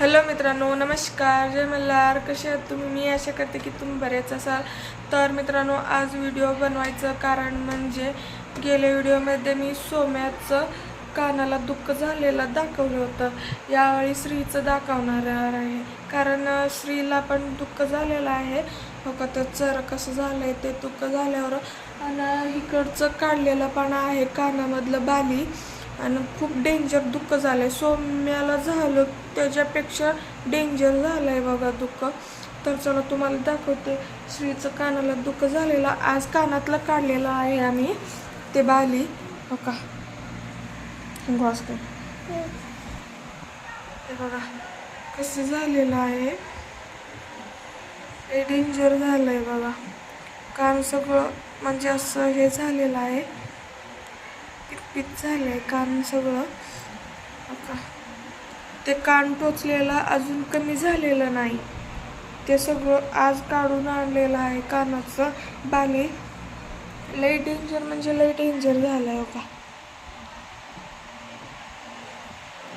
Hello मित्रांनो. नमस्कार. जय मल्हार. कसे आहात तुम्ही? मी आशा करते की तुम्ही बरेच असाल. तर मित्रांनो आज व्हिडिओ बनवायचं कारण म्हणजे गेल्या व्हिडिओमध्ये मी सोम्याचं कानाला दुःख झालेलं दाखवलं होतं. यावेळी श्रीचं दाखवणार आहे. कारण श्रीला पण दुःख झालेलं आहे. हो का? तर चर कसं झालं आहे ते दुःख झाल्यावर आणि इकडचं काढलेलं पण आहे कानामधलं बाली. आणि खूप डेंजर दुःख झालं आहे सौम्याला झालं त्याच्यापेक्षा डेंजर झालं आहे बघा दुःख. तर चला तुम्हाला दाखवते. श्रीचं कानाला दुःख झालेलं आज कानातलं काढलेलं आहे आम्ही ते बाली. हो का घास हे बघा कसं झालेलं आहे. डेंजर डेंजर आहे बघा. कान सगळं म्हणजे असं हे झालेलं आहे. पितपित झालंय कान सगळं. ते कान टोचलेलं अजून कमी झालेलं नाही. ते सगळं आज काढून आणलेलं आहे कानाचं. बाली लय डेंजर म्हणजे लय डेंजर झालंय हो का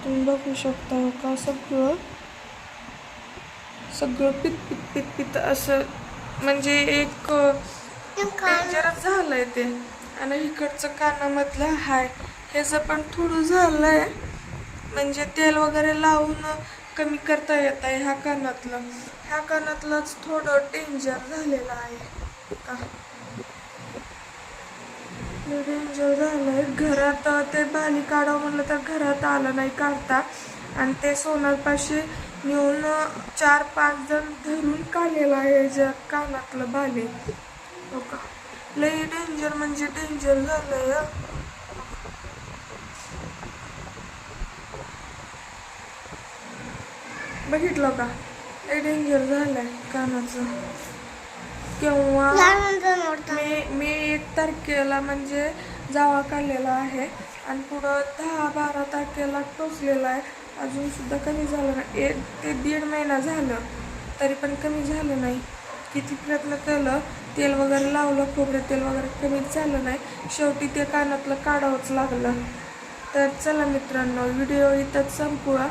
तुम्ही बघू शकता हो का सगळं. सगळं पित पित पित पित असं म्हणजे एक डेंजरच झालंय ते. आणि इकडचं कानामधलं हाय ह्याचं पण थोडं झालं आहे म्हणजे तेल वगैरे लावून कमी करता येत आहे ह्या कानातलं. ह्या कानातलंच थोडं डेंजर झालेलं आहे. का? डेंजर झालं आहे घरात ते बाली काढावं म्हणलं तर घरात आलं नाही काढता. आणि ते सोनारपाशी नेऊन चार पाच जण धरून काढलेलं आहे ज्या कानातलं बाली. हो का? लई डेंजर म्हणजे डेंजर झालंय हं. बघितलं का? लई डेंजर झालंय कानाचं. केव्हा मी मी एक तारखेला म्हणजे जावा काढलेला आहे आणि पुढं दहा बारा तारखेला टोचलेला आहे. अजून सुद्धा कमी झालं नाही. एक ते दीड महिना झालं तरी पण कमी झालं नाही. किती प्रयत्न केलं तेल वगैरे लावलं खोबरं तेल वगैरे कमीच झालं नाही. शेवटी ते कानातलं काढावंच लागलं. तर चला मित्रांनो व्हिडिओ इथंच संपवा.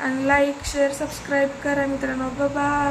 आणि लाईक शेअर सबस्क्राईब करा मित्रांनो. बाय